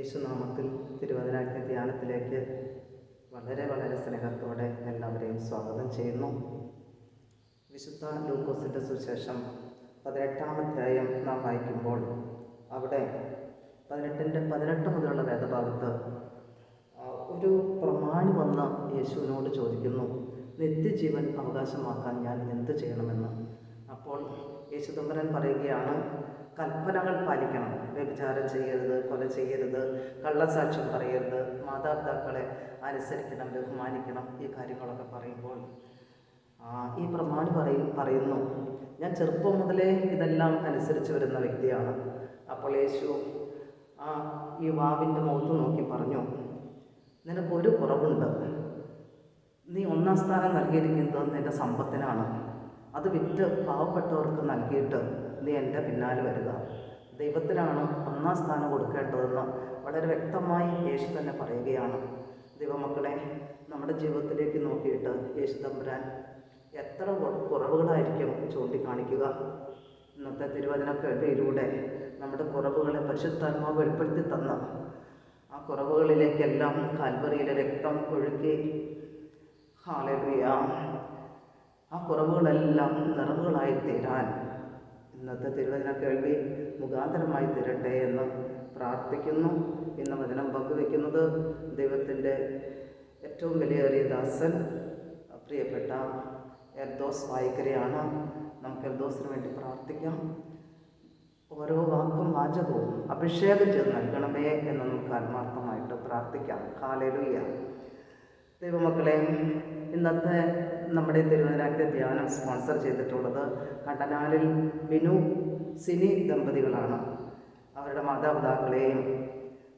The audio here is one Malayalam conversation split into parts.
യേശുനാമത്തിൽ തിരുവതിനാജ്ഞ ധ്യാനത്തിലേക്ക് വളരെ വളരെ സ്നേഹത്തോടെ എല്ലാവരെയും സ്വാഗതം ചെയ്യുന്നു. വിശുദ്ധ ലൂക്കോസിന്റെ സുശേഷം പതിനെട്ടാം അധ്യായം നാം വായിക്കുമ്പോൾ അവിടെ പതിനെട്ടിന്റെ പതിനെട്ട് മുതലുള്ള വേദഭാഗത്ത് ഒരു പ്രമാണി വന്ന യേശുവിനോട് ചോദിക്കുന്നു നിത്യജീവൻ അവകാശമാക്കാൻ ഞാൻ എന്ത് ചെയ്യണമെന്ന്? അപ്പോൾ യേശു തമ്പുരാൻ പറയുകയാണ് കൽപ്പനകൾ പാലിക്കണം. വ്യഭിചാരം ചെയ്യരുത് കൊല ചെയ്യരുത് കള്ളസാക്ഷ്യം പറയരുത് മാതാപിതാക്കളെ അനുസരിക്കണം ബഹുമാനിക്കണം ഈ കാര്യങ്ങളൊക്കെ പറയുമ്പോൾ. ഈ പ്രമാണി പറയും പറയുന്നു. ഞാൻ ചെറുപ്പം മുതലേ ഇതെല്ലാം അനുസരിച്ച് വരുന്ന വ്യക്തിയാണ്. അപ്പോൾ യേശു ആ യുവാവിന്റെ മുഖത്ത് നോക്കി പറഞ്ഞു നിനക്കൊരു കുറവുണ്ട്. നീ ഒന്നാം സ്ഥാനം നൽകിയിരിക്കുന്നത് നിന്റെ സമ്പത്തിനാണ്. അത് വിറ്റ് പാവപ്പെട്ടവർക്ക് നൽകിയിട്ട് നീ എന്റെ പിന്നാലെ വരിക. ദൈവത്തിനാണ് ഒന്നാം സ്ഥാനം കൊടുക്കേണ്ടതെന്ന് വളരെ വ്യക്തമായി യേശു തന്നെ പറയുകയാണ്. ദൈവമക്കളെ നമ്മുടെ ജീവിതത്തിലേക്ക് നോക്കിയിട്ട് യേശു തമ്പുരാൻ എത്ര കുറവുകളായിരിക്കും ചൂണ്ടിക്കാണിക്കുക. ഇന്നത്തെ തിരുവചന കേൾവിയിലൂടെ നമ്മുടെ കുറവുകളെ പരിശുദ്ധാത്മാവ് വെളിപ്പെടുത്തി തന്ന ആ കുറവുകളിലേക്കെല്ലാം കാൽവറിയിലെ രക്തം ഒഴുക്കി ഹാലലുയ. ആ കുറവുകളെല്ലാം നിറവുകളായി തീരാൻ ഇന്നത്തെ തിരുവചന കേൾവി മുഖാന്തരമായി തരട്ടെ എന്ന് പ്രാർത്ഥിക്കുന്നു. ഇന്ന് വചനം പങ്കുവെക്കുന്നത് ദൈവത്തിന്റെ ഏറ്റവും വിലയേറിയ ദാസൻ പ്രിയപ്പെട്ട എർദോസ് വായിക്കരയാണ്. നമുക്ക് എർദോസിന് വേണ്ടി പ്രാർത്ഥിക്കാം. ഓരോ വാക്കും വാചകവും അഭിഷേകം ചെയ്ത് നൽകണമേ എന്ന് നമുക്ക് ആത്മാർത്ഥമായിട്ട് പ്രാർത്ഥിക്കാം. കാലരുയ ദൈവമക്കളെ ഇന്നത്തെ നമ്മുടെ തിരുവനന്തപുരത്തെ ധ്യാനം സ്പോൺസർ ചെയ്തിട്ടുള്ളത് കണ്ടനാലിൽ ബിനു സിനി ദമ്പതികളാണ്. അവരുടെ മാതാപിതാക്കളെയും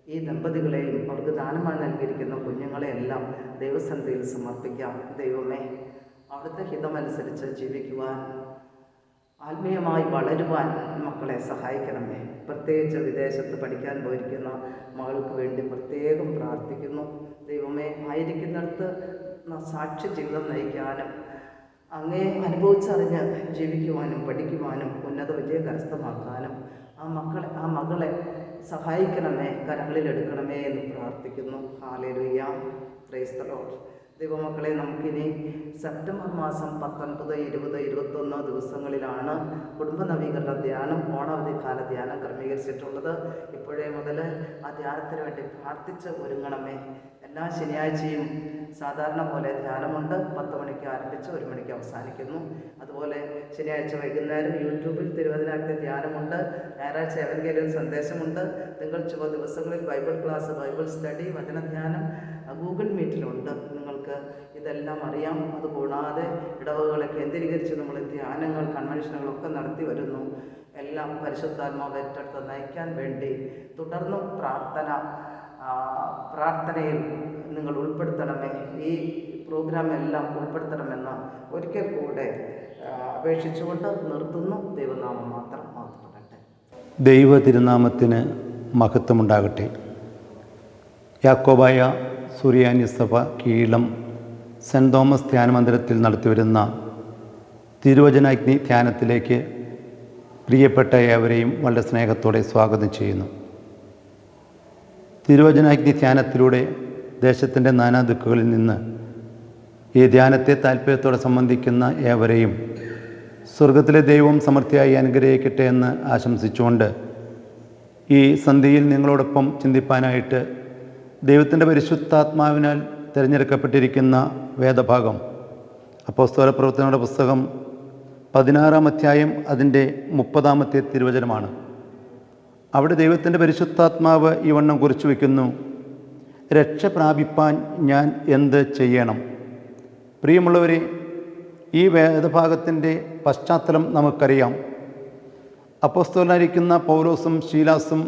ഈ ദമ്പതികളെയും അവർക്ക് ദാനമായി നൽകിയിരിക്കുന്ന കുഞ്ഞുങ്ങളെയെല്ലാം ദൈവസന്ധിയിൽ സമർപ്പിക്കാം. ദൈവമേ അവിടുത്തെ ഹിതമനുസരിച്ച് ജീവിക്കുവാൻ ആത്മീയമായി വളരുവാൻ മക്കളെ സഹായിക്കണമേ. പ്രത്യേകിച്ച് വിദേശത്ത് പഠിക്കാൻ പോയിരിക്കുന്ന മകൾക്ക് വേണ്ടി പ്രത്യേകം പ്രാർത്ഥിക്കുന്നു. ദൈവമേ ആയിരിക്കുന്നിടത്ത് സാക്ഷ്യ ജീവിതം നയിക്കാനും അങ്ങേ അനുഭവിച്ചറിഞ്ഞ് ജീവിക്കുവാനും പഠിക്കുവാനും ഉന്നത വിജയം കരസ്ഥമാക്കാനും ആ മക്കളെ ആ മകളെ സഹായിക്കണമേ കരങ്ങളിലെടുക്കണമേ എന്ന് പ്രാർത്ഥിക്കുന്നു. ഹാലേലുയ്യ ക്രൈസ്തലോട്ട് ദൈവമക്കളെ നമുക്കിനി സെപ്റ്റംബർ മാസം പത്തൊൻപത് ഇരുപത് ഇരുപത്തൊന്ന് ദിവസങ്ങളിലാണ് കുടുംബ നവീകരണ ധ്യാനം ഓണാവധി കാല ധ്യാനം ക്രമീകരിച്ചിട്ടുള്ളത്. ഇപ്പോഴേ മുതൽ ആ ധ്യാനത്തിന് വേണ്ടി പ്രാർത്ഥിച്ച് ഒരുങ്ങണമേ. എല്ലാ ശനിയാഴ്ചയും സാധാരണ പോലെ ധ്യാനമുണ്ട്. പത്ത് മണിക്ക് ആരംഭിച്ച് ഒരു മണിക്ക് അവസാനിക്കുന്നു. അതുപോലെ ശനിയാഴ്ച വൈകുന്നേരം യൂട്യൂബിൽ തിരുവതിനാഗ്ന ധ്യാനമുണ്ട്. ഞായറാഴ്ച എവൻകേലും സന്ദേശമുണ്ട്. നിങ്ങൾ ചുവ ദിവസങ്ങളിൽ ബൈബിൾ ക്ലാസ് ബൈബിൾ സ്റ്റഡി വചനധ്യാനം ധ്യാനം ഗൂഗിൾ മീറ്റിലുണ്ട്. നിങ്ങൾക്ക് ഇതെല്ലാം അറിയാം. അതുകൂടാതെ ഇടവകളെ കേന്ദ്രീകരിച്ച് നമ്മൾ ധ്യാനങ്ങൾ കൺവെൻഷനുകളൊക്കെ നടത്തി വരുന്നു. എല്ലാം പരിശുദ്ധാത്മാവ് ഏറ്റെടുത്ത് നയിക്കാൻ വേണ്ടി തുടർന്നും പ്രാർത്ഥന പ്രാർത്ഥനയിൽ നിങ്ങൾ ഉൾപ്പെടുത്തണമേ. ഈ പ്രോഗ്രാമെല്ലാം ഉൾപ്പെടുത്തണമെന്ന് ഒരിക്കൽ കൂടെ അപേക്ഷിച്ചുകൊണ്ട് നിർത്തുന്നു. ദൈവനാമം മാത്രം മാത്രപ്പെടട്ടെ ദൈവ തിരുനാമത്തിന് മഹത്വമുണ്ടാകട്ടെ. യാക്കോബായ സുറിയാനി സഭ കീഴം സെന്റ് തോമസ് ധ്യാനമന്ദിരത്തിൽ നടത്തിവരുന്ന തിരുവചനാഗ്നി ധ്യാനത്തിലേക്ക് പ്രിയപ്പെട്ട ഏവരെയും വളരെ സ്നേഹത്തോടെ സ്വാഗതം ചെയ്യുന്നു. തിരുവചനാഗ്നി ധ്യാനത്തിലൂടെ ദേശത്തിന്റെ നാനാദിക്കുകളിൽ നിന്ന് ഈ ധ്യാനത്തെ താല്പര്യത്തോടെ സംബന്ധിക്കുന്ന ഏവരെയും സ്വർഗത്തിലെ ദൈവം സമൃദ്ധിയായി അനുഗ്രഹിക്കട്ടെ എന്ന് ആശംസിച്ചുകൊണ്ട് ഈ സന്ധിയിൽ നിങ്ങളോടൊപ്പം ചിന്തിപ്പാനായിട്ട് ദൈവത്തിന്റെ പരിശുദ്ധാത്മാവിനാൽ തിരഞ്ഞെടുക്കപ്പെട്ടിരിക്കുന്ന വേദഭാഗം അപ്പോസ്തോല പ്രവർത്തനങ്ങളുടെ പുസ്തകം പതിനാറാം അധ്യായം അതിന്റെ മുപ്പതാമത്തെ തിരുവചനമാണ്. അവിടെ ദൈവത്തിന്റെ പരിശുദ്ധാത്മാവ് ഈ വണ്ണം കുറിച്ചു വയ്ക്കുന്നു രക്ഷ പ്രാപിപ്പാൻ ഞാൻ എന്ത് ചെയ്യണം? പ്രിയമുള്ളവരെ ഈ വേദഭാഗത്തിന്റെ പശ്ചാത്തലം നമുക്കറിയാം. അപ്പസ്തോലായിരിക്കുന്ന പൗലോസും ശീലാസും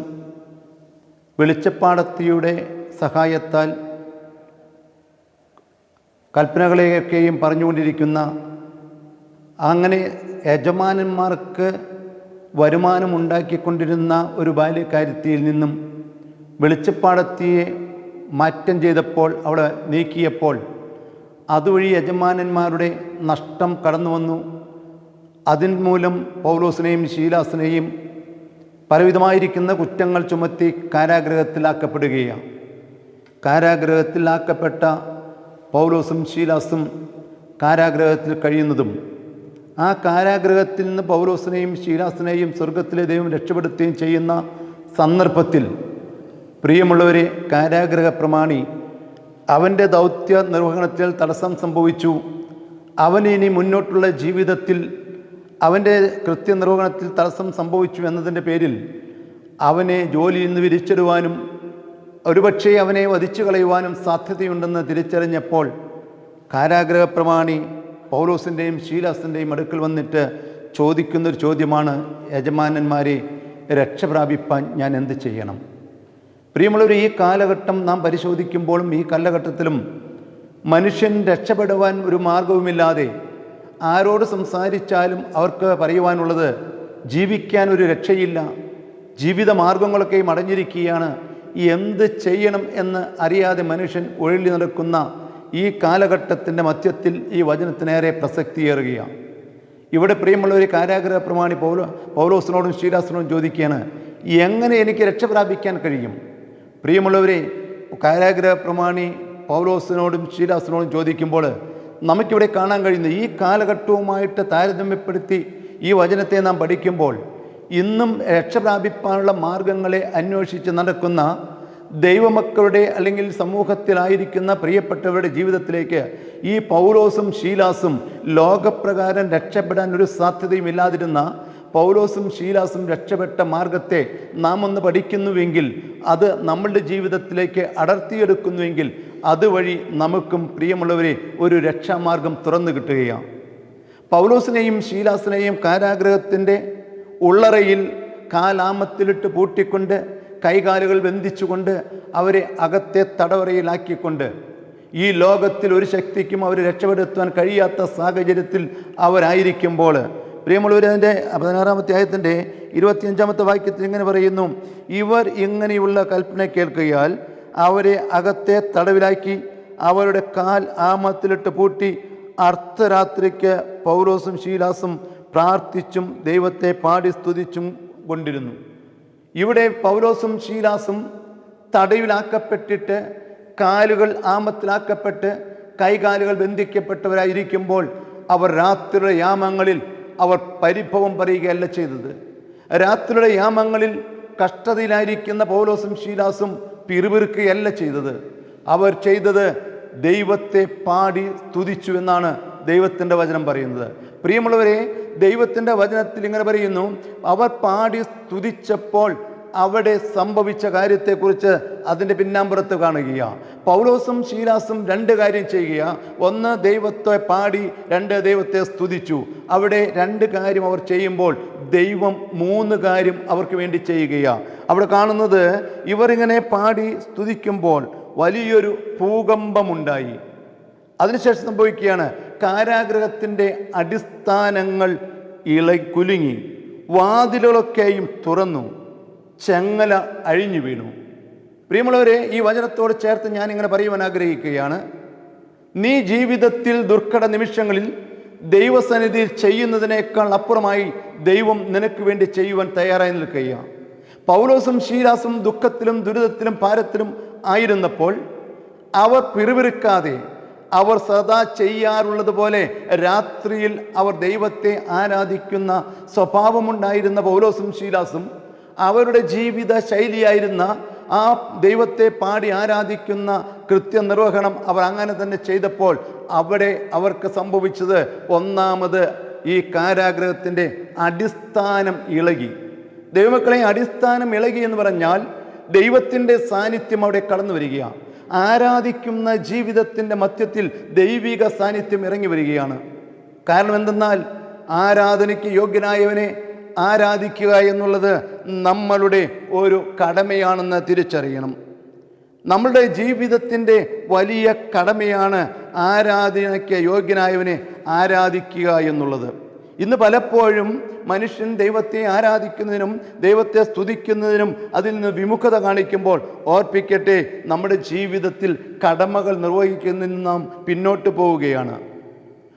വെളിച്ചപ്പാടത്തിയുടെ സഹായത്താൽ കൽപ്പനകളെയൊക്കെയും പറഞ്ഞുകൊണ്ടിരിക്കുന്ന അങ്ങനെ യജമാനന്മാർക്ക് വരുമാനം ഉണ്ടാക്കിക്കൊണ്ടിരുന്ന ഒരു ബാല്യക്കാരിത്തിയിൽ നിന്നും വെളിച്ചപ്പാടത്തിയെ മാറ്റം ചെയ്തപ്പോൾ അവളെ നീക്കിയപ്പോൾ അതുവഴി യജമാനന്മാരുടെ നഷ്ടം കടന്നു വന്നു. അതിൻ മൂലം പൗലോസിനെയും ശീലാസിനെയും പലവിധമായിരിക്കുന്ന കുറ്റങ്ങൾ ചുമത്തി കാരാഗ്രഹത്തിലാക്കപ്പെടുകയാണ്. കാരാഗ്രഹത്തിലാക്കപ്പെട്ട പൗലോസും ശീലാസും കാരാഗ്രഹത്തിൽ കഴിയുന്നതും ആ കാരാഗ്രഹത്തിൽ നിന്ന് പൗലോസിനെയും ശീലാസിനെയും സ്വർഗത്തിലെ ദൈവം രക്ഷപ്പെടുത്തുകയും ചെയ്യുന്ന സന്ദർഭത്തിൽ പ്രിയമുള്ളവരെ കാരാഗ്രഹ പ്രമാണി അവന്റെ ദൗത്യ നിർവഹണത്തിൽ തടസ്സം സംഭവിച്ചു. അവന് ഇനി മുന്നോട്ടുള്ള ജീവിതത്തിൽ അവന്റെ കൃത്യനിർവഹണത്തിൽ തടസ്സം സംഭവിച്ചു എന്നതിന്റെ പേരിൽ അവനെ ജോലിയിൽ നിന്ന് വിരിച്ചിടുവാനും ഒരുപക്ഷെ അവനെ വധിച്ചു കളയുവാനും സാധ്യതയുണ്ടെന്ന് തിരിച്ചറിഞ്ഞപ്പോൾ കാരാഗ്രഹ പ്രമാണി പൗലോസിന്റെയും ശീലാസിന്റെയും അടുക്കൽ വന്നിട്ട് ചോദിക്കുന്നൊരു ചോദ്യമാണ് യജമാനന്മാരെ രക്ഷ പ്രാപിപ്പാൻ ഞാൻ എന്ത് ചെയ്യണം? പ്രിയമുള്ളവർ ഈ കാലഘട്ടം നാം പരിശോധിക്കുമ്പോഴും ഈ കാലഘട്ടത്തിലും മനുഷ്യൻ രക്ഷപ്പെടുവാൻ ഒരു മാർഗവുമില്ലാതെ ആരോട് സംസാരിച്ചാലും അവർക്ക് പറയുവാനുള്ളത് ജീവിക്കാൻ ഒരു രക്ഷയില്ല ജീവിത മാർഗങ്ങളൊക്കെയും അടഞ്ഞിരിക്കുകയാണ് എന്ത് ചെയ്യണം എന്ന് അറിയാതെ മനുഷ്യൻ ഒഴിഞ്ഞു നടക്കുന്ന ഈ കാലഘട്ടത്തിന്റെ മധ്യത്തിൽ ഈ വചനത്തിനേറെ പ്രസക്തിയേറുകയാണ്. ഇവിടെ പ്രിയമുള്ള ഒരു കാരാഗ്രഹ പ്രമാണി പൗലോ പൗലോസിനോടും ശ്രീരാസിനോടും ചോദിക്കുകയാണ് എങ്ങനെ എനിക്ക് രക്ഷ പ്രാപിക്കാൻ കഴിയും? പ്രിയമുള്ളവരെ കാരാഗ്രഹ പ്രമാണി പൗലോസിനോടും ശ്രീരാസിനോടും ചോദിക്കുമ്പോൾ നമുക്കിവിടെ കാണാൻ കഴിയുന്ന ഈ കാലഘട്ടവുമായിട്ട് താരതമ്യപ്പെടുത്തി ഈ വചനത്തെ നാം പഠിക്കുമ്പോൾ ഇന്നും രക്ഷ പ്രാപിപ്പാനുള്ള മാർഗങ്ങളെ അന്വേഷിച്ച് നടക്കുന്ന ദൈവമക്കളുടെ അല്ലെങ്കിൽ സമൂഹത്തിലായിരിക്കുന്ന പ്രിയപ്പെട്ടവരുടെ ജീവിതത്തിലേക്ക് ഈ പൗലോസും ഷീലാസും ലോകപ്രകാരം രക്ഷപ്പെടാൻ ഒരു സാധ്യതയും ഇല്ലാതിരുന്ന പൗലോസും ഷീലാസും രക്ഷപ്പെട്ട മാർഗത്തെ നാം ഒന്ന് പഠിക്കുന്നുവെങ്കിൽ അത് നമ്മളുടെ ജീവിതത്തിലേക്ക് അടർത്തിയെടുക്കുന്നുവെങ്കിൽ അതുവഴി നമുക്കും പ്രിയമുള്ളവരെ ഒരു രക്ഷാമാർഗം തുറന്നു കിട്ടുകയാണ്. പൗലോസിനെയും ഷീലാസിനെയും കാരാഗ്രഹത്തിന്റെ ഉള്ളറയിൽ കാലാമത്തിലിട്ട് പൂട്ടിക്കൊണ്ട് കൈകാലുകൾ ബന്ധിച്ചുകൊണ്ട് അവരെ അകത്തെ തടവറയിലാക്കിക്കൊണ്ട് ഈ ലോകത്തിൽ ഒരു ശക്തിക്കും അവർ രക്ഷപ്പെടുത്തുവാൻ കഴിയാത്ത സാഹചര്യത്തിൽ അവരായിരിക്കുമ്പോൾ. പ്രിയമുള്ളവരതിന്റെ പതിനാറാമത്തെ ആയത്തിന്റെ ഇരുപത്തിയഞ്ചാമത്തെ വാക്യത്തിൽ ഇങ്ങനെ പറയുന്നു ഇവർ ഇങ്ങനെയുള്ള കൽപ്പന കേൾക്കുകയാൽ അവരെ അകത്തെ തടവിലാക്കി അവരുടെ കാൽ ആമത്തിലിട്ട് പൂട്ടി അർദ്ധരാത്രിക്ക് പൗലോസും ശീലാസും പ്രാർത്ഥിച്ചും ദൈവത്തെ പാടി സ്തുതിച്ചും കൊണ്ടിരുന്നു. ഇവിടെ പൗലോസും ശീലാസും തടയിലാക്കപ്പെട്ടിട്ട് കാലുകൾ ആമത്തിലാക്കപ്പെട്ട് കൈകാലുകൾ ബന്ധിക്കപ്പെട്ടവരായിരിക്കുമ്പോൾ അവർ രാത്രിയുടെ യാമങ്ങളിൽ അവർ പരിഭവം പറയുകയല്ല ചെയ്തത്. രാത്രിയുടെ യാമങ്ങളിൽ കഷ്ടതയിലായിരിക്കുന്ന പൗലോസും ശീലാസും പിറുപിറുക്കുകയല്ല ചെയ്തത്. അവർ ചെയ്തത് ദൈവത്തെ പാടി സ്തുതിച്ചു എന്നാണ് ദൈവത്തിന്റെ വചനം പറയുന്നത്. പ്രിയമുള്ളവരെ ദൈവത്തിന്റെ വചനത്തിൽ ഇങ്ങനെ പറയുന്നു അവർ പാടി സ്തുതിച്ചപ്പോൾ അവിടെ സംഭവിച്ച കാര്യത്തെക്കുറിച്ച് അതിന്റെ പിന്നാമ്പുറത്ത് കാണുകയാണ് പൗലോസും ശീലാസും രണ്ട് കാര്യം ചെയ്യുക ഒന്ന് ദൈവത്തെ പാടി രണ്ട് ദൈവത്തെ സ്തുതിച്ചു. അവിടെ രണ്ട് കാര്യം അവർ ചെയ്യുമ്പോൾ ദൈവം മൂന്ന് കാര്യം അവർക്ക് വേണ്ടി ചെയ്യുകയാണ് അവിടെ കാണുന്നത് ഇവരിങ്ങനെ പാടി സ്തുതിക്കുമ്പോൾ വലിയൊരു ഭൂകമ്പമുണ്ടായി. അതിനുശേഷം സംഭവിക്കുകയാണ് കാരാഗ്രഹത്തിന്റെ അടിസ്ഥാനങ്ങൾ ഇള കുലുങ്ങി. വാതിലുകളൊക്കെയും തുറന്നു. ചെങ്ങല അഴിഞ്ഞു വീണു. പ്രിയമുള്ളവരെ ഈ വചനത്തോട് ചേർത്ത് ഞാൻ ഇങ്ങനെ പറയുവാൻ ആഗ്രഹിക്കുകയാണ്. നീ ജീവിതത്തിൽ ദുർഘട നിമിഷങ്ങളിൽ ദൈവസന്നിധിയിൽ ചെയ്യുന്നതിനേക്കാൾ അപ്പുറമായി ദൈവം നിനക്ക് വേണ്ടി ചെയ്യുവാൻ തയ്യാറായി നിൽക്കുകയാണ് പൗലോസും ശീലാസും ദുഃഖത്തിലും ദുരിതത്തിലും ഭാരത്തിലും ആയിരുന്നപ്പോൾ അവർ പിറുപിറുക്കാതെ അവർ സദാ ചെയ്യാറുള്ളതുപോലെ രാത്രിയിൽ അവർ ദൈവത്തെ ആരാധിക്കുന്ന സ്വഭാവമുണ്ടായിരുന്ന പൗലോസും ശീലാസും അവരുടെ ജീവിത ശൈലിയായിരുന്ന ആ ദൈവത്തെ പാടി ആരാധിക്കുന്ന കൃത്യനിർവഹണം അവർ അങ്ങനെ തന്നെ ചെയ്തപ്പോൾ അവിടെ അവർക്ക് സംഭവിച്ചത് ഒന്നാമത് ഈ കാരാഗ്രഹത്തിന്റെ അടിസ്ഥാനം ഇളകി. ദൈവമക്കളെ അടിസ്ഥാനം ഇളകി എന്ന് പറഞ്ഞാൽ ദൈവത്തിന്റെ സാന്നിധ്യം അവിടെ കടന്നു വരികയാണ്. ആരാധിക്കുന്ന ജീവിതത്തിന്റെ മധ്യത്തിൽ ദൈവിക സാന്നിധ്യം ഇറങ്ങി വരികയാണ്. കാരണം എന്തെന്നാൽ ആരാധനയ്ക്ക് യോഗ്യനായവനെ ആരാധിക്കുക എന്നുള്ളത് നമ്മളുടെ ഒരു കടമയാണെന്ന് തിരിച്ചറിയണം. നമ്മളുടെ ജീവിതത്തിന്റെ വലിയ കടമയാണ് ആരാധനയ്ക്ക് യോഗ്യനായവനെ ആരാധിക്കുക എന്നുള്ളത്. ഇന്ന് പലപ്പോഴും മനുഷ്യൻ ദൈവത്തെ ആരാധിക്കുന്നതിനും ദൈവത്തെ സ്തുതിക്കുന്നതിനും അതിൽ നിന്ന് വിമുഖത കാണിക്കുമ്പോൾ ഓർപ്പിക്കട്ടെ നമ്മുടെ ജീവിതത്തിൽ കടമകൾ നിർവഹിക്കുന്നതിന് നാം പിന്നോട്ട് പോവുകയാണ്.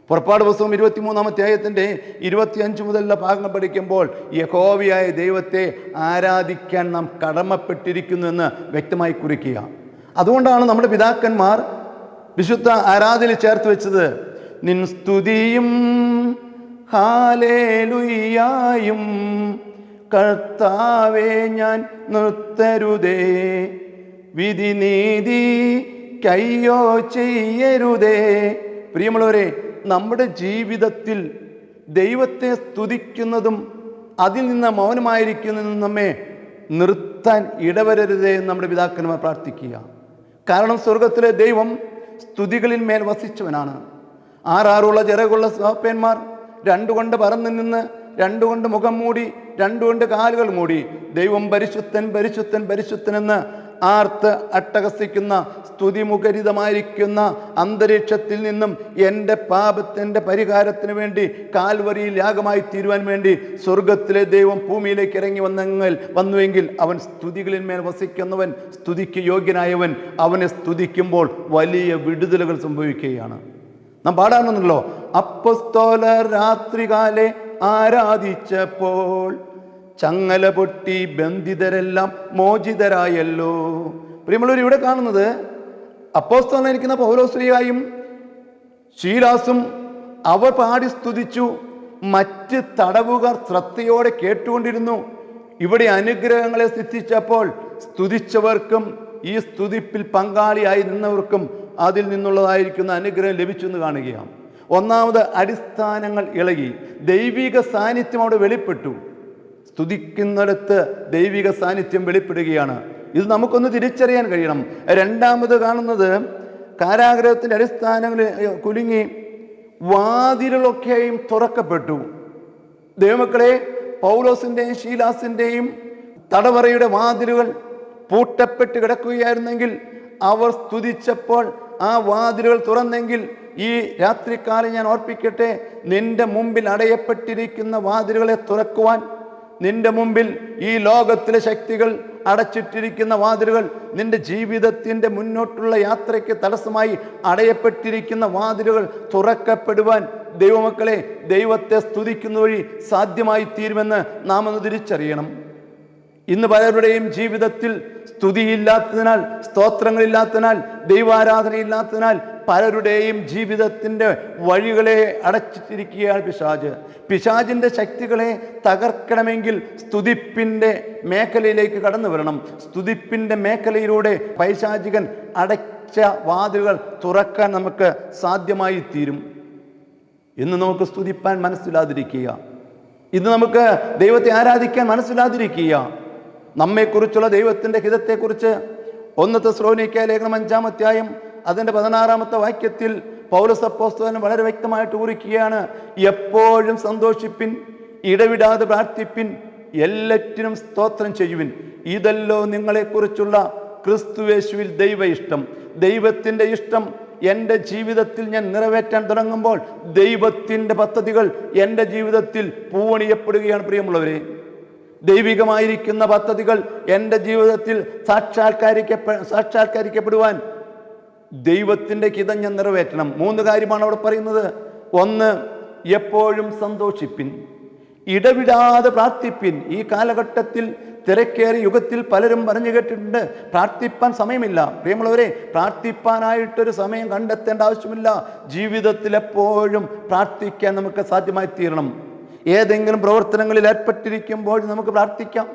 പുറപ്പാട് പുസ്തകം ഇരുപത്തിമൂന്നാം അധ്യായത്തിന്റെ ഇരുപത്തിയഞ്ച് മുതലുള്ള ഭാഗം പഠിക്കുമ്പോൾ യഹോവയായ ദൈവത്തെ ആരാധിക്കാൻ നാം കടമപ്പെട്ടിരിക്കുന്നു എന്ന് വ്യക്തമായി കുറിക്കുക. അതുകൊണ്ടാണ് നമ്മുടെ പിതാക്കന്മാർ വിശുദ്ധ ആരാധനയിൽ ചേർത്ത് വെച്ചത്. നിൻ സ്തുതിയും ഹാലേലുയ്യായും കർത്താവേ ഞാൻ നിർത്തരുതേ. വിധി നീതി കയ്യോ ചെയ്യരുതേ. പ്രിയമുള്ളവരെ നമ്മുടെ ജീവിതത്തിൽ ദൈവത്തെ സ്തുതിക്കുന്നതും അതിൽ നിന്ന് മൗനമായിരിക്കുന്നതും നമ്മെ നിർത്താൻ ഇടവരരുതേ നമ്മുടെ പിതാക്കന്മാർ പ്രാർത്ഥിക്കുക. കാരണം സ്വർഗത്തിലെ ദൈവം സ്തുതികളിൽ മേൽ വസിച്ചവനാണ്. ആറാറുള്ള ചിറകുള്ള സാപ്പന്മാർ രണ്ടുകൊണ്ട് പറന്നു നിന്ന് രണ്ടുകൊണ്ട് മുഖം മൂടി രണ്ടുകൊണ്ട് കാലുകൾ മൂടി ദൈവം പരിശുദ്ധൻ പരിശുദ്ധൻ പരിശുദ്ധൻ എന്ന് ആർത്ത് അട്ടഹസിക്കുന്ന സ്തുതിമുഖരിതമായിരിക്കുന്ന അന്തരീക്ഷത്തിൽ നിന്നും എന്റെ പാപത്തിന്റെ പരിഹാരത്തിന് വേണ്ടി കാൽവരിയിൽ യാഗമായി തീരുവാൻ വേണ്ടി സ്വർഗത്തിലെ ദൈവം ഭൂമിയിലേക്ക് ഇറങ്ങി വന്നെങ്കിൽ വന്നുവെങ്കിൽ അവൻ സ്തുതികളിന്മേൽ വസിക്കുന്നവൻ സ്തുതിക്ക് യോഗ്യനായവൻ അവനെ സ്തുതിക്കുമ്പോൾ വലിയ വിടുതലുകൾ സംഭവിക്കുകയാണ്. നാം പാടാണെന്നുണ്ടല്ലോ അപ്പസ്തോല രാത്രികാലെ ആരാധിച്ചപ്പോൾ ചങ്ങല പൊട്ടി ബന്ധിതരെല്ലാം മോചിതരായല്ലോ. പ്രിയമുള്ളവർ ഇവിടെ കാണുന്നത് അപ്പോസ്തോലനിരിക്കുന്ന പൗരോശ്രീയായും ശീലാസും അവർ പാടി സ്തുതിച്ചു മറ്റ് തടവുകാർ ശ്രദ്ധയോടെ കേട്ടുകൊണ്ടിരുന്നു. ഇവിടെ അനുഗ്രഹങ്ങളെ സ്ഥിതിച്ചപ്പോൾ സ്തുതിച്ചവർക്കും ഈ സ്തുതിപ്പിൽ പങ്കാളിയായി നിന്നവർക്കും അതിൽ നിന്നുള്ളതായിരിക്കുന്ന അനുഗ്രഹം ലഭിച്ചു എന്ന് കാണുകയാണ്. ഒന്നാമത് അടിസ്ഥാനങ്ങൾ ഇളകി. ദൈവിക സാന്നിധ്യം അവിടെ വെളിപ്പെട്ടു. സ്തുതിക്കുന്നിടത്ത് ദൈവിക സാന്നിധ്യം വെളിപ്പെടുകയാണ്. ഇത് നമുക്കൊന്ന് തിരിച്ചറിയാൻ കഴിയണം. രണ്ടാമത് കാണുന്നത് കാരാഗ്രഹത്തിന്റെ അടിസ്ഥാനങ്ങളിൽ കുലുങ്ങി വാതിലുകളൊക്കെയും തുറക്കപ്പെട്ടു. ദൈവമക്കളെ പൗലോസിന്റെയും ശീലാസിന്റെയും തടവറയുടെ വാതിലുകൾ പൂട്ടപ്പെട്ട് കിടക്കുകയായിരുന്നെങ്കിൽ അവർ സ്തുതിച്ചപ്പോൾ ആ വാതിലുകൾ തുറന്നെങ്കിൽ ഈ രാത്രിക്കാലം ഞാൻ ഓർപ്പിക്കട്ടെ നിന്റെ മുമ്പിൽ അടയപ്പെട്ടിരിക്കുന്ന വാതിലുകളെ തുറക്കുവാൻ നിന്റെ മുമ്പിൽ ഈ ലോകത്തിലെ ശക്തികൾ അടച്ചിട്ടിരിക്കുന്ന വാതിലുകൾ നിന്റെ ജീവിതത്തിന്റെ മുന്നോട്ടുള്ള യാത്രയ്ക്ക് തടസ്സമായി അടയപ്പെട്ടിരിക്കുന്ന വാതിലുകൾ തുറക്കപ്പെടുവാൻ ദൈവമക്കളെ ദൈവത്തെ സ്തുതിക്കുന്ന വഴി സാധ്യമായി തീരുമെന്ന് നാം ഒന്ന് തിരിച്ചറിയണം. ഇന്ന് പലരുടെയും ജീവിതത്തിൽ സ്തുതിയില്ലാത്തതിനാൽ സ്തോത്രങ്ങളില്ലാത്തതിനാൽ ദൈവാരാധനയില്ലാത്തതിനാൽ പലരുടെയും ജീവിതത്തിന്റെ വഴികളെ അടച്ചിട്ടിരിക്കുകയാണ് പിശാജ്. പിശാജിന്റെ ശക്തികളെ തകർക്കണമെങ്കിൽ സ്തുതിപ്പിന്റെ മേഖലയിലേക്ക് കടന്നു വരണം. സ്തുതിപ്പിന്റെ മേഖലയിലൂടെ പൈശാചികൻ അടച്ച വാതിലുകൾ തുറക്കാൻ നമുക്ക് സാധ്യമായി തീരും. ഇന്ന് നമുക്ക് സ്തുതിപ്പാൻ മനസ്സിലാതിരിക്കുക. ഇന്ന് നമുക്ക് ദൈവത്തെ ആരാധിക്കാൻ മനസ്സിലാതിരിക്കുക. നമ്മെക്കുറിച്ചുള്ള ദൈവത്തിന്റെ ഹിതത്തെക്കുറിച്ച് ഒന്നത്തെ ശ്രോനിക്ക ലേഖനം അഞ്ചാമധ്യായം അതിന്റെ പതിനാറാമത്തെ വാക്യത്തിൽ പൗരസപ്പോസ്തകൻ വളരെ വ്യക്തമായിട്ട് കുറിക്കുകയാണ് എപ്പോഴും സന്തോഷിപ്പിൻ ഇടവിടാതെ പ്രാർത്ഥിപ്പിൻ എല്ലാറ്റിനും സ്തോത്രം ചെയ്യുവിൻ. ഇതല്ലോ നിങ്ങളെക്കുറിച്ചുള്ള ക്രിസ്തുവേശുവിൽ ദൈവ ഇഷ്ടം. ദൈവത്തിന്റെ ഇഷ്ടം എന്റെ ജീവിതത്തിൽ ഞാൻ നിറവേറ്റാൻ തുടങ്ങുമ്പോൾ ദൈവത്തിന്റെ പദ്ധതികൾ എന്റെ ജീവിതത്തിൽ പൂവണിയപ്പെടുകയാണ് പ്രിയമുള്ളവരെ. ദൈവികമായിരിക്കുന്ന പദ്ധതികൾ എന്റെ ജീവിതത്തിൽ സാക്ഷാത്കരിക്കപ്പെ സാക്ഷാത്കരിക്കപ്പെടുവാൻ ദൈവത്തിന്റെ ഹിതം ഞാൻ നിറവേറ്റണം. മൂന്ന് കാര്യമാണ് അവിടെ പറയുന്നത്. ഒന്ന് എപ്പോഴും സന്തോഷിപ്പിൻ. ഇടവിടാതെ പ്രാർത്ഥിപ്പിൻ. ഈ കാലഘട്ടത്തിൽ തിരക്കേറിയ യുഗത്തിൽ പലരും പറഞ്ഞു കേട്ടിട്ടുണ്ട് പ്രാർത്ഥിപ്പാൻ സമയമില്ല. പ്രിയമുള്ളവരെ പ്രാർത്ഥിപ്പാനായിട്ടൊരു സമയം കണ്ടെത്തേണ്ട ആവശ്യമില്ല. ജീവിതത്തിൽ എപ്പോഴും പ്രാർത്ഥിക്കാൻ നമുക്ക് സാധ്യമായി തീരണം. ഏതെങ്കിലും പ്രവർത്തനങ്ങളിൽ ഏർപ്പെട്ടിരിക്കുമ്പോൾ നമുക്ക് പ്രാർത്ഥിക്കാം.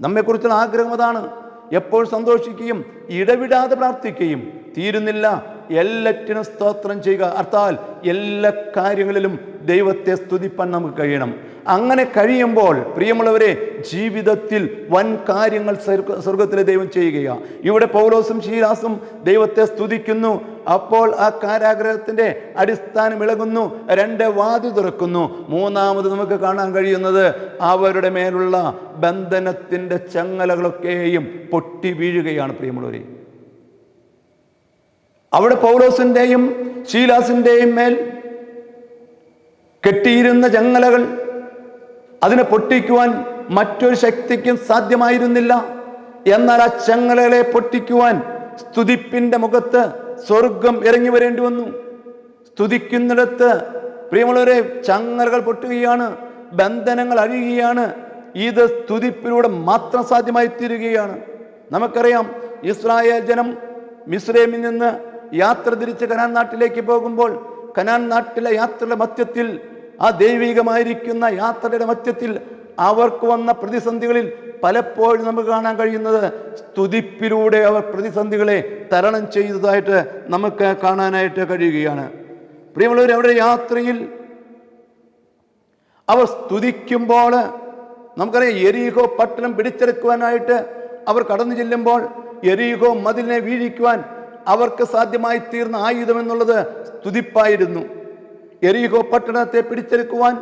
നമ്മെക്കുറിച്ചുള്ള ആഗ്രഹം അതാണ്. എപ്പോൾ സന്തോഷിക്കുകയും ഇടവിടാതെ പ്രാർത്ഥിക്കുകയും തീരുന്നില്ല. എല്ലാറ്റിനും സ്തോത്രം ചെയ്യുക. അർത്ഥാൽ എല്ലാ കാര്യങ്ങളിലും ദൈവത്തെ സ്തുതിപ്പാൻ നമുക്ക് കഴിയണം. അങ്ങനെ കഴിയുമ്പോൾ പ്രിയമുള്ളവരെ ജീവിതത്തിൽ വൻ കാര്യങ്ങൾ സ്വർഗ- സ്വർഗത്തിലെ ദൈവം ചെയ്യുകയാണ് ഇവിടെ പൗലോസും ശീലാസും ദൈവത്തെ സ്തുതിക്കുന്നു. അപ്പോൾ ആ കാരാഗ്രഹത്തിന്റെ അടിസ്ഥാനം ഇളകുന്നു. രണ്ട് വാതി തുറക്കുന്നു. മൂന്നാമത് നമുക്ക് കാണാൻ കഴിയുന്നത് അവരുടെ മേലുള്ള ബന്ധനത്തിന്റെ ചങ്ങലകളൊക്കെയും പൊട്ടി വീഴുകയാണ് പ്രിയമുള്ളവരെ. അവിടെ പൗലോസിന്റെയും ശീലാസിന്റെയും മേൽ കെട്ടിയിരുന്ന ചങ്ങലകൾ അതിനെ പൊട്ടിക്കുവാൻ മറ്റൊരു ശക്തിക്കും സാധ്യമായിരുന്നില്ല. എന്നാൽ ആ ചങ്ങലകളെ പൊട്ടിക്കുവാൻ സ്തുതിപ്പിന്റെ മുഖത്ത് സ്വർഗം ഇറങ്ങി വരേണ്ടി വന്നു. സ്തുതിക്കുന്നിടത്ത് പ്രിയമുള്ളവരെ ചങ്ങലകൾ പൊട്ടുകയാണ് ബന്ധനങ്ങൾ അഴിയുകയാണ്. ഇത് സ്തുതിപ്പിലൂടെ മാത്രം സാധ്യമായി തീരുകയാണ് നമുക്കറിയാം ഇസ്രായേൽ ജനം മിസ്രൈമിൽ നിന്ന് യാത്ര തിരിച്ച് കനാൻ നാട്ടിലേക്ക് പോകുമ്പോൾ കനാൻ നാട്ടിലെ യാത്രയുടെ മധ്യത്തിൽ ആ ദൈവികമായിരിക്കുന്ന യാത്രയുടെ മധ്യത്തിൽ അവർക്ക് വന്ന പ്രതിസന്ധികളിൽ പലപ്പോഴും നമുക്ക് കാണാൻ കഴിയുന്നത് സ്തുതിപ്പിലൂടെ അവർ പ്രതിസന്ധികളെ തരണം ചെയ്തതായിട്ട് നമുക്ക് കാണാനായിട്ട് കഴിയുകയാണ്. പ്രിയമുള്ളവർ അവരുടെ യാത്രയിൽ അവർ സ്തുതിക്കുമ്പോൾ നമുക്കറിയാം എരീഹോ പട്ടണം പിടിച്ചെടുക്കുവാനായിട്ട് അവർ കടന്നു ചെല്ലുമ്പോൾ എരീഹോ മതിലിനെ വീഴിക്കുവാൻ അവർക്ക് സാധ്യമായി തീർന്ന ആയുധം എന്നുള്ളത് സ്തുതിപ്പായിരുന്നു. എരീഹോ പട്ടണത്തെ പിടിച്ചെടുക്കുവാൻ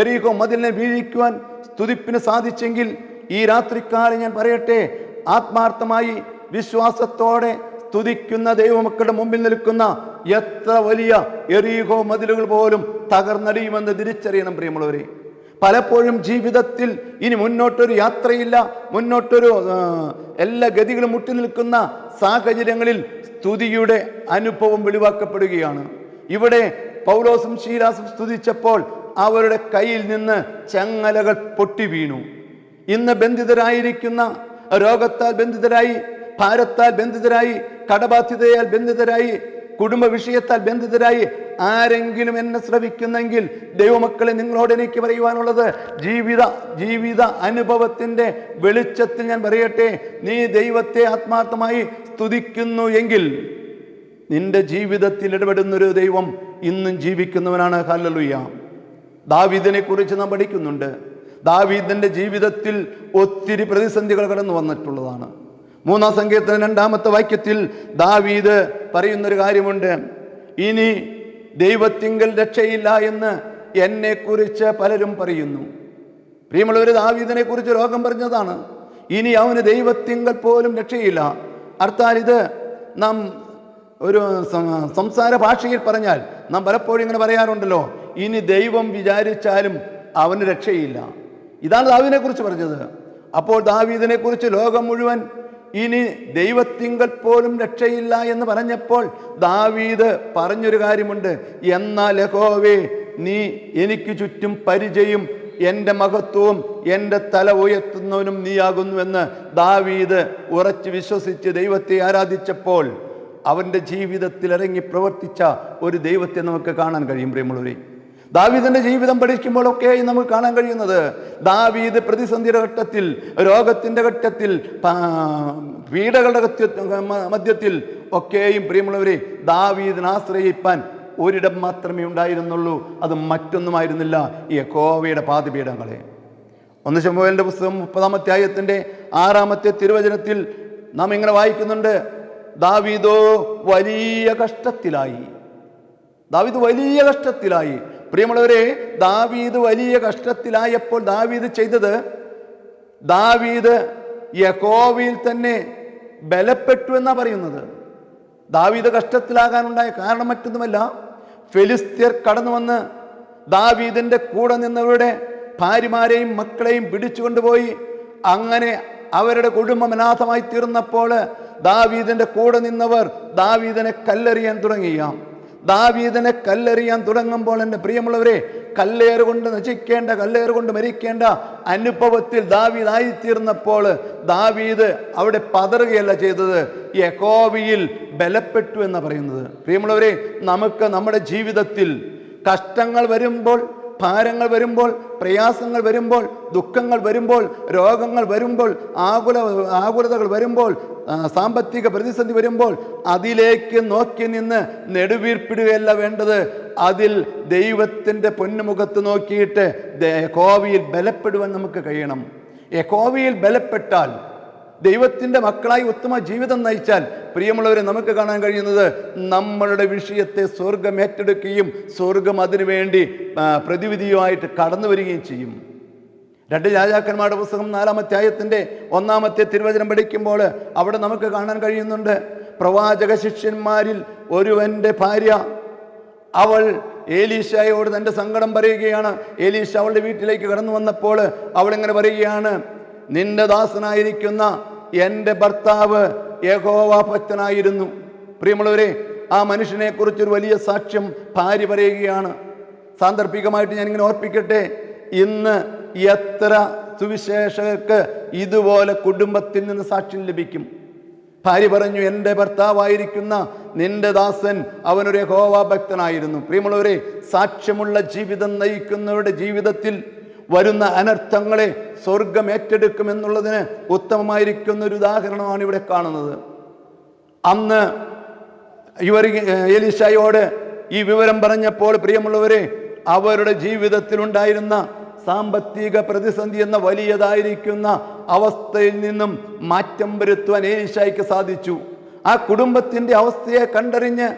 എറിയുകോ മതിലിനെ വീഴിക്കുവാൻ സ്തുതിപ്പിന് സാധിച്ചെങ്കിൽ ഈ രാത്രിക്കാലം ഞാൻ പറയട്ടെ ആത്മാർത്ഥമായി വിശ്വാസത്തോടെ സ്തുതിക്കുന്ന ദൈവമക്കളുടെ മുമ്പിൽ നിൽക്കുന്ന എത്ര വലിയ എറിയുകോ മതിലുകൾ പോലും തകർന്നടിയുമെന്ന് തിരിച്ചറിയണം പ്രിയമുള്ളവരെ. പലപ്പോഴും ജീവിതത്തിൽ ഇനി മുന്നോട്ടൊരു യാത്രയില്ല മുന്നോട്ടൊരു എല്ലാ ഗതികളും മുട്ടി നിൽക്കുന്ന സാഹചര്യങ്ങളിൽ സ്തുതിയുടെ അനുഭവം വെളിവാക്കപ്പെടുകയാണ്. ഇവിടെ പൗലോസും ശീലാസും സ്തുതിച്ചപ്പോൾ അവരുടെ കയ്യിൽ നിന്ന് ചങ്ങലകൾ പൊട്ടി വീണു. ഇന്ന് ബന്ധിതരായിരിക്കുന്ന രോഗത്താൽ ബന്ധിതരായി ഭാരത്താൽ ബന്ധിതരായി കടബാധ്യതയാൽ ബന്ധിതരായി കുടുംബ വിഷയത്താൽ ബന്ധിതരായി ആരെങ്കിലും എന്നെ ശ്രവിക്കുന്നെങ്കിൽ ദൈവമക്കളെ നിങ്ങളോട് എനിക്ക് പറയുവാനുള്ളത് ജീവിത ജീവിത അനുഭവത്തിന്റെ വെളിച്ചത്തിൽ ഞാൻ പറയട്ടെ നീ ദൈവത്തെ ആത്മാർത്ഥമായി സ്തുതിക്കുന്നു എങ്കിൽ നിന്റെ ജീവിതത്തിൽ ഇടപെടുന്നൊരു ദൈവം ഇന്നും ജീവിക്കുന്നവനാണ്. ഹല്ലലുയ്യ ദാവീദിനെ കുറിച്ച് നാം പഠിക്കുന്നുണ്ട്. ദാവീദിന്റെ ജീവിതത്തിൽ ഒത്തിരി പ്രതിസന്ധികൾ കടന്നു വന്നിട്ടുള്ളതാണ്. മൂന്നാം സങ്കീർത്തന രണ്ടാമത്തെ വാക്യത്തിൽ ദാവീദ് പറയുന്നൊരു കാര്യമുണ്ട്. ഇനി ദൈവത്തിങ്കൽ രക്ഷയില്ല എന്ന് എന്നെക്കുറിച്ച് പലരും പറയുന്നു. പ്രിയമുള്ളവർ ദാവീദിനെ കുറിച്ച് രോഗം പറഞ്ഞതാണ്. ഇനി അവന് ദൈവത്തിങ്കൽ പോലും രക്ഷയില്ല. അർത്ഥാൽ ഇത് നാം ഒരു സംസാര ഭാഷയിൽ പറഞ്ഞാൽ നാം പലപ്പോഴും ഇങ്ങനെ പറയാറുണ്ടല്ലോ ഇനി ദൈവം വിചാരിച്ചാലും അവന് രക്ഷയില്ല. ഇതാണ് ദാവീദിനെ കുറിച്ച് പറഞ്ഞത്. അപ്പോൾ ദാവീദിനെ കുറിച്ച് ലോകം മുഴുവൻ ഇനി ദൈവത്തിങ്കൽ പോലും രക്ഷയില്ല എന്ന് പറഞ്ഞപ്പോൾ ദാവീദ് പറഞ്ഞൊരു കാര്യമുണ്ട്. എന്നാൽ യഹോവേ നീ എനിക്ക് ചുറ്റും പരിചയം എന്റെ മഹത്വവും എന്റെ തല ഉയർത്തുന്നവനും നീയാകുന്നുവെന്ന് ദാവീദ് ഉറച്ച് വിശ്വസിച്ച് ദൈവത്തെ ആരാധിച്ചപ്പോൾ അവന്റെ ജീവിതത്തിൽ ഇറങ്ങി പ്രവർത്തിച്ച ഒരു ദൈവത്തെ നമുക്ക് കാണാൻ കഴിയും പ്രിയമുള്ളവരെ. ദാവീദിന്റെ ജീവിതം പഠിക്കുമ്പോഴൊക്കെ നമുക്ക് കാണാൻ കഴിയുന്നത് ദാവീദ് പ്രതിസന്ധിയുടെ ഘട്ടത്തിൽ രോഗത്തിന്റെ ഘട്ടത്തിൽ വീടുകളുടെ മധ്യത്തിൽ ഒക്കെയും പ്രിയമുള്ളവരെ ദാവീദിനെ ആശ്രയിപ്പാൻ ഒരിടം മാത്രമേ ഉണ്ടായിരുന്നുള്ളൂ. അത് മറ്റൊന്നുമായിരുന്നില്ല. ഈ യഹോവയുടെ പാതിപീഠങ്ങളെ. ഒന്ന് ശമ്പുവിന്റെ പുസ്തകം മുപ്പതാമത്തെ ആയത്തിന്റെ ആറാമത്തെ തിരുവചനത്തിൽ നാം ഇങ്ങനെ വായിക്കുന്നുണ്ട്. ദാവീദോ വലിയ കഷ്ടത്തിലായി. ദാവീദ് വലിയ കഷ്ടത്തിലായി. പ്രിയമുള്ളവരെ ദാവീദ് വലിയ കഷ്ടത്തിലായപ്പോൾ ദാവീദ് ചെയ്തത് ദാവീദ് യഹോവയിൽ തന്നെ ബലപ്പെട്ടു എന്നാ പറയുന്നത്. ദാവീദ് കഷ്ടത്തിലാകാനുണ്ടായ കാരണം മറ്റൊന്നുമല്ല. ഫെലിസ്ത്യർ കടന്നു വന്ന് ദാവീദിന്റെ കൂടെ നിന്നവരുടെ ഭാര്യമാരെയും മക്കളെയും പിടിച്ചുകൊണ്ടുപോയി. അങ്ങനെ അവരുടെ കുടുംബം അനാഥമായി തീർന്നപ്പോൾ ദാവീദിന്റെ കൂടെ നിന്നവർ ദാവീദിനെ കല്ലെറിയാൻ തുടങ്ങിയാം. ദാവീദിനെ കല്ലെറിയാൻ തുടങ്ങുമ്പോൾ എന്റെ പ്രിയമുള്ളവരെ കല്ലേറ് കൊണ്ട് നശിക്കേണ്ട കല്ലേറ് കൊണ്ട് മരിക്കേണ്ട അനുഭവത്തിൽ ദാവീദ് ആയിത്തീർന്നപ്പോൾ ദാവീദ് അവിടെ പതറുകയല്ല ചെയ്തത്. യഹോവയിൽ ബലപ്പെട്ടു എന്ന് പറയുന്നത്. പ്രിയമുള്ളവരെ നമുക്ക് നമ്മുടെ ജീവിതത്തിൽ കഷ്ടങ്ങൾ വരുമ്പോൾ ഭാരങ്ങൾ വരുമ്പോൾ പ്രയാസങ്ങൾ വരുമ്പോൾ ദുഃഖങ്ങൾ വരുമ്പോൾ രോഗങ്ങൾ വരുമ്പോൾ ആകുല ആകുലതകൾ വരുമ്പോൾ സാമ്പത്തിക പ്രതിസന്ധി വരുമ്പോൾ അതിലേക്ക് നോക്കി നിന്ന് നെടുവീർപ്പിടുകയല്ല വേണ്ടത്. അതിൽ ദൈവത്തിന്റെ പൊന്നുമുഖത്ത് നോക്കിയിട്ട് കോവിയിൽ ബലപ്പെടുവാൻ നമുക്ക് കഴിയണം. കോവിയിൽ ബലപ്പെട്ടാൽ ദൈവത്തിന്റെ മക്കളായി ഉത്തമ ജീവിതം നയിച്ചാൽ പ്രിയമുള്ളവരെ നമുക്ക് കാണാൻ കഴിയുന്നത് നമ്മളുടെ വിഷയത്തെ സ്വർഗം ഏറ്റെടുക്കുകയും സ്വർഗം അതിനുവേണ്ടി പ്രതിവിധിയുമായിട്ട് കടന്നു വരികയും ചെയ്യും. രണ്ട് രാജാക്കന്മാരുടെ പുസ്തകം നാലാമത്തെ ആയത്തിന്റെ ഒന്നാമത്തെ തിരുവചനം പഠിക്കുമ്പോൾ അവിടെ നമുക്ക് കാണാൻ കഴിയുന്നുണ്ട് പ്രവാചക ശിഷ്യന്മാരിൽ ഒരുവന്റെ ഭാര്യ അവൾ ഏലീഷയോട് തന്റെ സങ്കടം പറയുകയാണ്. ഏലീശ അവളുടെ വീട്ടിലേക്ക് കടന്നു വന്നപ്പോൾ അവളിങ്ങനെ പറയുകയാണ് നിന്റെ ദാസനായിരിക്കുന്ന എന്റെ ഭർത്താവ് ഏകോവാഭക്തനായിരുന്നു പ്രിയമുള്ളവരെ ആ മനുഷ്യനെ കുറിച്ചൊരു വലിയ സാക്ഷ്യം ഭാര്യ പറയുകയാണ്. സാന്ദർഭികമായിട്ട് ഞാനിങ്ങനെ ഓർപ്പിക്കട്ടെ ഇന്ന് എത്ര സുവിശേഷകർക്ക് ഇതുപോലെ കുടുംബത്തിൽ നിന്ന് സാക്ഷ്യം ലഭിക്കും. ഭാര്യ പറഞ്ഞു എന്റെ ഭർത്താവായിരിക്കുന്ന നിന്റെ ദാസൻ അവനൊരു ഹോവാഭക്തനായിരുന്നു പ്രിയമുള്ളവരെ സാക്ഷ്യമുള്ള ജീവിതം നയിക്കുന്നവരുടെ ജീവിതത്തിൽ വരുന്ന അനർത്ഥങ്ങളെ സ്വർഗം ഏറ്റെടുക്കുമെന്നുള്ളതിന് ഉത്തമമായിരിക്കുന്ന ഒരു ഉദാഹരണമാണ് ഇവിടെ കാണുന്നത്. അന്ന് ഇവർ എലിശയോട് ഈ വിവരം പറഞ്ഞപ്പോൾ പ്രിയമുള്ളവരെ അവരുടെ ജീവിതത്തിലുണ്ടായിരുന്ന സാമ്പത്തിക പ്രതിസന്ധി എന്ന വലിയതായിരിക്കുന്ന അവസ്ഥയിൽ നിന്നും മാറ്റം വരുത്തുവാൻ ഏലിശായിക്ക് സാധിച്ചു. ആ കുടുംബത്തിന്റെ അവസ്ഥയെ കണ്ടറിഞ്ഞ്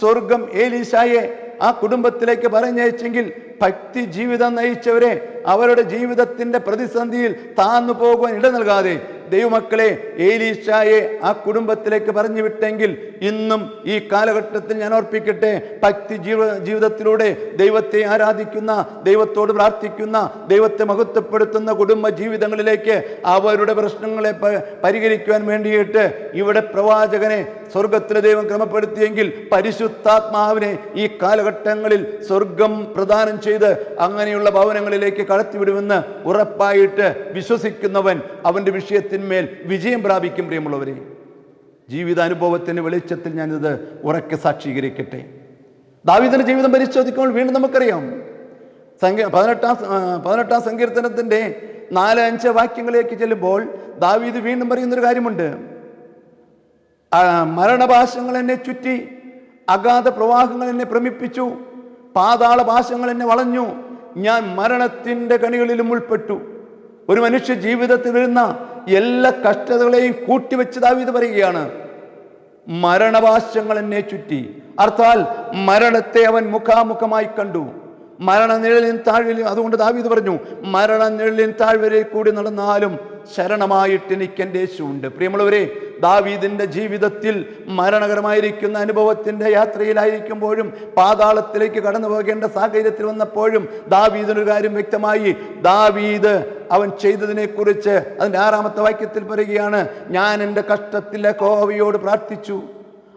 സ്വർഗം ഏലീശായെ ആ കുടുംബത്തിലേക്ക് പറഞ്ഞയച്ചെങ്കിൽ ഭക്തി ജീവിതം നയിച്ചവരെ അവരുടെ ജീവിതത്തിന്റെ പ്രതിസന്ധിയിൽ താന്നു പോകുവാൻ ഇട നൽകാതെ ദൈവമക്കളെ ഏലീശായെ ആ കുടുംബത്തിലേക്ക് പറഞ്ഞു വിട്ടെങ്കിൽ ഇന്നും ഈ കാലഘട്ടത്തിൽ ഞാൻ ഓർപ്പിക്കട്ടെ ഭക്തി ജീവ ജീവിതത്തിലൂടെ ദൈവത്തെ ആരാധിക്കുന്ന ദൈവത്തോട് പ്രാർത്ഥിക്കുന്ന ദൈവത്തെ മഹത്വപ്പെടുത്തുന്ന കുടുംബ ജീവിതങ്ങളിലേക്ക് അവരുടെ പ്രശ്നങ്ങളെ പരിഹരിക്കുവാൻ വേണ്ടിയിട്ട് ഇവിടെ പ്രവാചകനെ സ്വർഗത്തിലെ ദൈവം ക്രമപ്പെടുത്തിയെങ്കിൽ പരിശുദ്ധാത്മാവിനെ ഈ കാലഘട്ടങ്ങളിൽ സ്വർഗം പ്രദാനം ചെയ്ത് അങ്ങനെയുള്ള ഭവനങ്ങളിലേക്ക് കടത്തിവിടുമെന്ന് ഉറപ്പായിട്ട് വിശ്വസിക്കുന്നവൻ അവന്റെ വിഷയത്തിന്മേൽ വിജയം പ്രാപിക്കും പ്രിയമുള്ളവരെ. ജീവിതാനുഭവത്തിന്റെ വെളിച്ചത്തിൽ ഞാനിത് ഉറക്കെ സാക്ഷീകരിക്കട്ടെ. ദാവിദിന്റെ ജീവിതം പരിശോധിക്കുമ്പോൾ വീണ്ടും നമുക്കറിയാം. സംഖ്യ പതിനെട്ടാം പതിനെട്ടാം സങ്കീർത്തനത്തിന്റെ നാല് അഞ്ച് വാക്യങ്ങളിലേക്ക് ചെല്ലുമ്പോൾ ദാവീദ് വീണ്ടും പറയുന്നൊരു കാര്യമുണ്ട്. മരണപാശങ്ങൾ എന്നെ ചുറ്റി അഗാധ പ്രവാഹങ്ങൾ എന്നെ ഭ്രമിപ്പിച്ചു പാതാള പാശങ്ങൾ എന്നെ വളഞ്ഞു ഞാൻ മരണത്തിന്റെ കണികളിലും ഉൾപ്പെട്ടു. ഒരു മനുഷ്യ ജീവിതത്തിൽ വരുന്ന എല്ലാ കഷ്ടതകളെയും കൂട്ടിവെച്ച് ദാവീദ് പറയുകയാണ് മരണവാശങ്ങൾ എന്നെ ചുറ്റി. അർത്ഥാൽ മരണത്തെ അവൻ മുഖാമുഖമായി കണ്ടു. മരണനിഴലിൻ താഴ്വരയിൽ അതുകൊണ്ട് ദാവീദ് പറഞ്ഞു മരണനിഴലിൻ താഴ്വരയിൽ കൂടി നടന്നാലും ശരണമായിട്ട് എനിക്ക് എന്റെ യേശുണ്ട് പ്രിയമുള്ളവരെ ദാവീദിന്റെ ജീവിതത്തിൽ മരണകരമായിരിക്കുന്ന അനുഭവത്തിന്റെ യാത്രയിലായിരിക്കുമ്പോഴും പാതാളത്തിലേക്ക് കടന്നു പോകേണ്ട സാഹചര്യത്തിൽ വന്നപ്പോഴും ദാവീദിനൊരു കാര്യം വ്യക്തമായി. ദാവീദ് അവൻ ചെയ്തതിനെക്കുറിച്ച് അതിന്റെ ആറാമത്തെ വാക്യത്തിൽ പറയുകയാണ് ഞാൻ എന്റെ കഷ്ടത്തിലെ കോവയോട് പ്രാർത്ഥിച്ചു.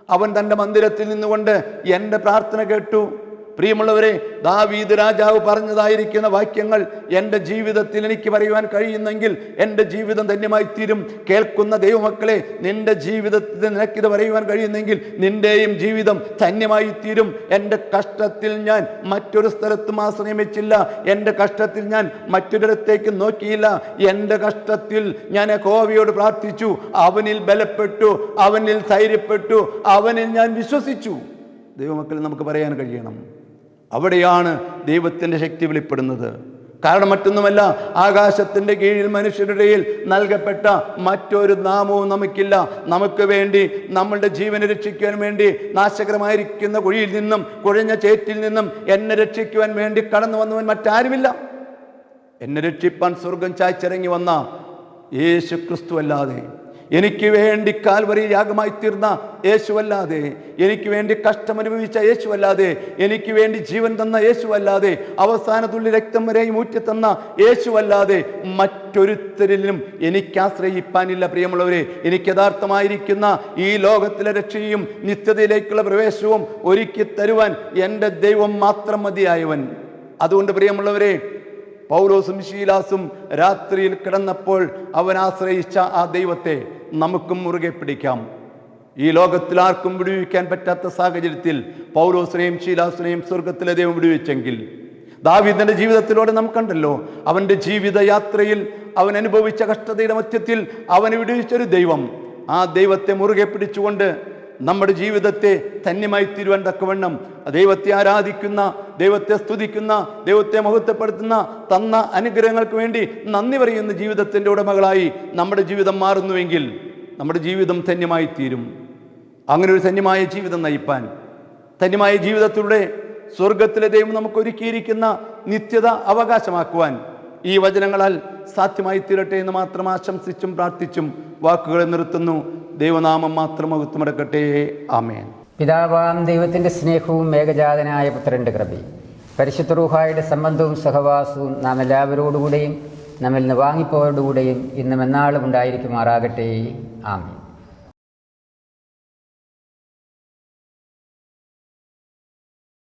അവൻ തന്റെ മന്ദിരത്തിൽ നിന്നുകൊണ്ട് എന്റെ പ്രാർത്ഥന കേട്ടു. പ്രിയമുള്ളവരെ ദാവീദ് രാജാവ് പറഞ്ഞതായിരിക്കുന്ന വാക്യങ്ങൾ എന്റെ ജീവിതത്തിൽ എനിക്ക് പറയുവാൻ കഴിയുന്നെങ്കിൽ എന്റെ ജീവിതം ധന്യമായി തീരും. കേൾക്കുന്ന ദൈവമക്കളെ നിന്റെ ജീവിതത്തിൽ നിനക്കിത് പറയുവാൻ കഴിയുന്നെങ്കിൽ നിന്റെയും ജീവിതം ധന്യമായി തീരും. എന്റെ കഷ്ടത്തിൽ ഞാൻ മറ്റൊരു സ്ഥലത്തും ആശ്രയം വെച്ചില്ല എന്റെ കഷ്ടത്തിൽ ഞാൻ മറ്റൊരിടത്തേക്ക് നോക്കിയില്ല. എന്റെ കഷ്ടത്തിൽ ഞാൻ കോവിയോട് പ്രാർത്ഥിച്ചു. അവനിൽ ബലപ്പെട്ടു. അവനിൽ ധൈര്യപ്പെട്ടു. അവനിൽ ഞാൻ വിശ്വസിച്ചു. ദൈവമക്കൾ നമുക്ക് പറയാൻ കഴിയണം. അവിടെയാണ് ദൈവത്തിന്റെ ശക്തി വെളിപ്പെടുന്നത്. കാരണം മറ്റൊന്നുമല്ല ആകാശത്തിന്റെ കീഴിൽ മനുഷ്യരുടെ ഇടയിൽ നൽകപ്പെട്ട മറ്റൊരു നാമവും നമുക്കില്ല. നമുക്ക് വേണ്ടി നമ്മളുടെ ജീവനെ രക്ഷിക്കുവാൻ വേണ്ടി നാശകരമായിരിക്കുന്ന കുഴിയിൽ നിന്നും കുഴഞ്ഞ ചേറ്റിൽ നിന്നും എന്നെ രക്ഷിക്കുവാൻ വേണ്ടി കടന്നു വന്നവൻ മറ്റാരുമില്ല. എന്നെ രക്ഷിപ്പാൻ സ്വർഗം ചായ്ച്ചിറങ്ങി വന്ന യേശു ക്രിസ്തു എനിക്ക് വേണ്ടി കാൽവരി യാഗമായി തീർന്ന യേശുവല്ലാതെ എനിക്ക് വേണ്ടി കഷ്ടമനുഭവിച്ച യേശുവല്ലാതെ എനിക്ക് വേണ്ടി ജീവൻ തന്ന യേശുവല്ലാതെ അവസാന തുള്ളി രക്തം വരെയും ഊറ്റി തന്ന യേശുവല്ലാതെ മറ്റൊരുത്തരിലും എനിക്ക് ആശ്രയിപ്പാനില്ല. പ്രിയമുള്ളവരെ എനിക്ക് യഥാർത്ഥമായിരിക്കുന്ന ഈ ലോകത്തിലെ രക്ഷയും നിത്യതയിലേക്കുള്ള പ്രവേശവും ഒരുക്കി തരുവാൻ എന്റെ ദൈവം മാത്രം മതിയായവൻ. അതുകൊണ്ട് പ്രിയമുള്ളവരെ പൗലോസും ശീലാസും രാത്രിയിൽ കിടന്നപ്പോൾ അവൻ ആശ്രയിച്ച ആ ദൈവത്തെ നമുക്കും മുറുകെ പിടിക്കാം. ഈ ലോകത്തിൽ ആർക്കും വിടുവിക്കാൻ പറ്റാത്ത സാഹചര്യത്തിൽ പൗലോസിനെയും ശീലാസിനെയും സ്വർഗത്തിലെ ദൈവം വിടുവിച്ചെങ്കിൽ. ദാവീദിന്റെ ജീവിതത്തിലൂടെ നമുക്ക് കണ്ടല്ലോ അവന്റെ ജീവിതയാത്രയിൽ അവൻ അനുഭവിച്ച കഷ്ടതയുടെ മധ്യത്തിൽ അവന് വിടുവിച്ചൊരു ദൈവം. ആ ദൈവത്തെ മുറുകെ പിടിച്ചുകൊണ്ട് നമ്മുടെ ജീവിതത്തെ ധന്യമായി തീരുവാൻ തക്കവണ്ണം ദൈവത്തെ ആരാധിക്കുന്ന ദൈവത്തെ സ്തുതിക്കുന്ന ദൈവത്തെ മഹത്വപ്പെടുത്തുന്ന തന്ന അനുഗ്രഹങ്ങൾക്ക് വേണ്ടി നന്ദി പറയുന്ന ജീവിതത്തിന്റെ ഉടമകളായി നമ്മുടെ ജീവിതം മാറുന്നുവെങ്കിൽ നമ്മുടെ ജീവിതം ധന്യമായി തീരും. അങ്ങനെ ഒരു ധന്യമായ ജീവിതം നയിപ്പാൻ ധന്യമായ ജീവിതത്തിലൂടെ സ്വർഗത്തിലെ ദൈവം നമുക്ക് ഒരുക്കിയിരിക്കുന്ന നിത്യത അവകാശമാക്കുവാൻ ഈ വചനങ്ങളാൽ സാധ്യമായി തീരട്ടെ എന്ന് മാത്രം ആശംസിച്ചും പ്രാർത്ഥിച്ചും വാക്കുകളെ നിർത്തുന്നു. ദൈവനാമം മാത്രം മഹത്വമടക്കട്ടെ ആമേൻ. പിതാവാം ദൈവത്തിന്റെ സ്നേഹവും ഏകജാതനായ പുത്രന്റെ കൃപയും പരിശുദ്ധ റൂഹായുടെ സംബന്ധവും സഹവാസവും നാം എല്ലാവരോടുകൂടെയും നമ്മിൽ നിന്ന് വാങ്ങിപ്പോരോടുകൂടെയും ഇന്നും എന്നാളും ഉണ്ടായിരിക്കുമാറാകട്ടെ. ആമീൻ.